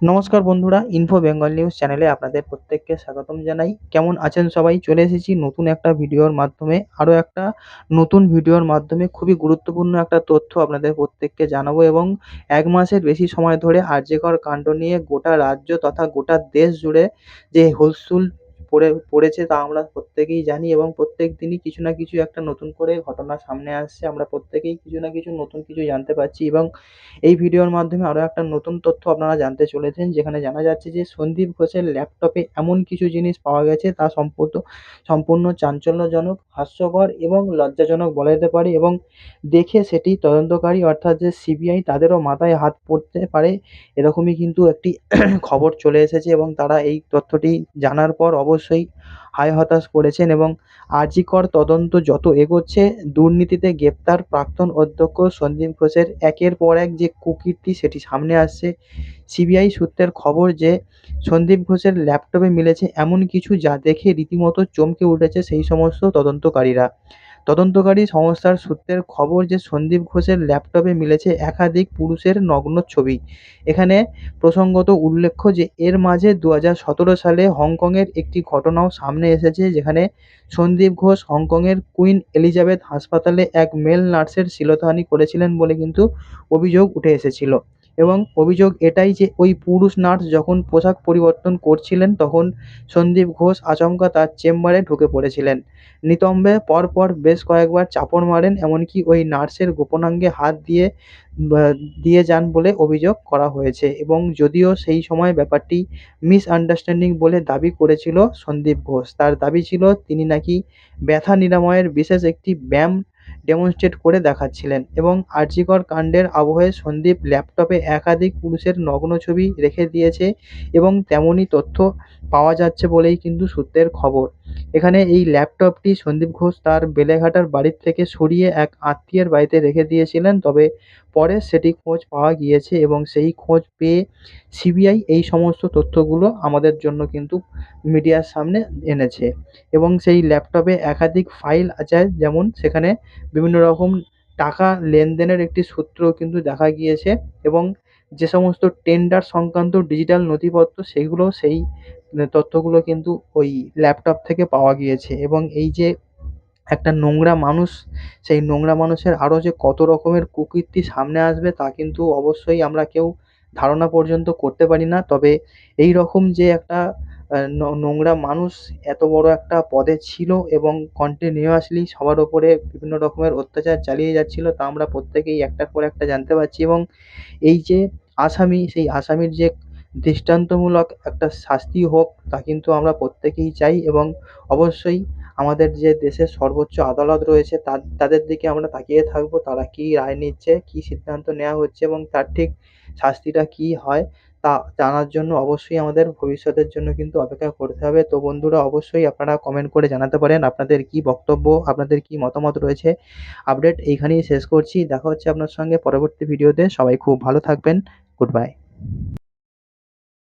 নমস্কার বন্ধুরা info Bengal news চ্যানেলে আপনাদের প্রত্যেককে স্বাগতম জানাই। কেমন আছেন সবাই? চলে এসেছি নতুন একটা ভিডিওর মাধ্যমে। আরও একটা নতুন ভিডিওর মাধ্যমে খুবই গুরুত্বপূর্ণ একটা তথ্য আপনাদের প্রত্যেককে জানাব এবং এক মাসের বেশি সময় ধরে আর্যকর কাণ্ড নিয়ে গোটা রাজ্য তথা গোটা দেশ জুড়ে যে হুলস্থুল পড়ে, পড়েছে তা আমরা প্রত্যেকেই জানি এবং প্রত্যেক দিনই কিছু না কিছু একটা নতুন করে ঘটনা সামনে আসছে। আমরা প্রত্যেকেই কিছু না কিছু নতুন কিছু জানতে পারছি এবং এই ভিডিওর মাধ্যমে আরও একটা নতুন তথ্য আপনারা জানতে চলেছেন। যেখানে জানা যাচ্ছে যে সন্দীপ ঘোষের ল্যাপটপে এমন কিছু জিনিস পাওয়া গেছে তা সম্পূর্ণ সম্পূর্ণ চাঞ্চল্যজনক, হাস্যকর এবং লজ্জাজনক বলা যেতে পারে এবং দেখে সেটি তদন্তকারী অর্থাৎ যে সিবিআই তাদেরও মাথায় হাত পড়তে পারে এরকমই কিন্তু একটি খবর চলে এসেছে এবং তারা এই তথ্যটি জানার পর অবশ্যই হায় হতাশ করেছেন এবং আর.জি কর তদন্ত যত এগোচ্ছে, দুর্নীতিতে গ্রেপ্তার প্রাক্তন অধ্যক্ষ সন্দীপ ঘোষের একের পর এক যে কুকীর্তি সেটি সামনে আসছে। সিবিআই সূত্রের খবর যে সন্দীপ ঘোষের ল্যাপটপে মিলেছে এমন কিছু যা দেখে রীতিমতো চমকে উঠেছে সেই সমস্ত তদন্তকারীরা। তদন্তকারী সংস্থার সূত্রের খবর যে সন্দীপ ঘোষের ল্যাপটপে মিলেছে একাধিক পুরুষের নগ্ন ছবি। এখানে প্রসঙ্গত উল্লেখ্য যে, এর মাঝে দু হাজার সতেরো সালে হংকংয়ের একটি ঘটনাও সামনে এসেছে যেখানে সন্দীপ ঘোষ হংকংয়ের কুইন এলিজাবেথ হাসপাতালে এক মেল নার্সের শ্লীলতাহানি করেছিলেন বলে কিন্তু অভিযোগ উঠে এসেছিল। এবং অভিযোগ এটাই যে ওই পুরুষ নার্স যখন পোশাক পরিবর্তন করছিলেন, তখন সন্দীপ ঘোষ আচমকা তার চেম্বারে ঢুকে পড়েছিলেন। নিতম্বে পরপর বেশ কয়েকবার চাপড় মারেন, এমনকি ওই নার্সের গোপনাঙ্গে হাত দিয়ে দিয়ে যান বলে অভিযোগ করা হয়েছে এবং যদিও সেই সময় ব্যাপারটি মিসআন্ডারস্ট্যান্ডিং বলে দাবি করেছিল সন্দীপ ঘোষ। তার দাবি ছিল, তিনি নাকি ব্যথা নিরাময়ের বিশেষ একটি ব্যায়াম ডেমনস্ট্রেট করে দেখাচ্ছিলেন এবং আরজিকর কাণ্ডের আবহে সন্দীপ ল্যাপটপে একাধিক পুরুষের নগ্ন ছবি রেখে দিয়েছে এবং তেমনই তথ্য পাওয়া যাচ্ছে বলেই কিন্তু সূত্রের খবর। এখানে এই ল্যাপটপটি সন্দীপ ঘোষ তার বেলেঘাটার বাড়ির থেকে সরিয়ে এক আত্মীয়ের বাড়িতে রেখে দিয়েছিলেন, তবে পরে সেটি খোঁজ পাওয়া গিয়েছে এবং সেই খোঁজ পেয়ে সিবিআই এই সমস্ত তথ্যগুলো আমাদের জন্য কিন্তু মিডিয়ার সামনে এনেছে এবং সেই ল্যাপটপে একাধিক ফাইল আছে। যেমন সেখানে বিভিন্ন রকম টাকা লেনদেনের একটি সূত্র কিন্তু দেখা গিয়েছে এবং যে সমস্ত টেন্ডার সংক্রান্ত ডিজিটাল নথিপত্র সেইগুলোও সেই তথ্যগুলো কিন্তু ওই ল্যাপটপ থেকে পাওয়া গিয়েছে এবং এই যে একটা নোংরা মানুষ, সেই নোংরা মানুষের আরও যে কত রকমের কুকীর্তি সামনে আসবে তা কিন্তু অবশ্যই আমরা কেউ ধারণা পর্যন্ত করতে পারি না। তবে এই রকম যে একটা নোংরা মানুষ এত বড় একটা পদে ছিল এবং কন্টিনিউয়াসলি সবার ওপরে বিভিন্ন রকমের অত্যাচার চালিয়ে যাচ্ছিল, তা আমরা প্রত্যেকেই একটার পর একটা জানতে পারছি এবং এই যে আসামি, সেই আসামির যে দৃষ্টান্তমূলক একটা শাস্তি হোক, তা কিন্তু আমরা প্রত্যেকেই চাই এবং অবশ্যই আমাদের যে দেশের সর্বোচ্চ আদালত রয়েছে তাদের দিকে আমরা তাকিয়ে থাকব, তারা কী রায় নিচ্ছে, কী সিদ্ধান্ত নেওয়া হচ্ছে এবং তার ঠিক শাস্তিটা কী হয় তা জানার জন্য অবশ্যই আমাদের ভবিষ্যতের জন্য কিন্তু অপেক্ষা করতে হবে। তো বন্ধুরা, অবশ্যই আপনারা কমেন্ট করে জানাতে পারেন আপনাদের কি বক্তব্য, আপনাদের কি মতামত রয়েছে। আপডেট এইখানেই শেষ করছি। দেখা হচ্ছে আপনার সঙ্গে পরবর্তী ভিডিওতে সবাই খুব ভালো থাকবেন। Good bye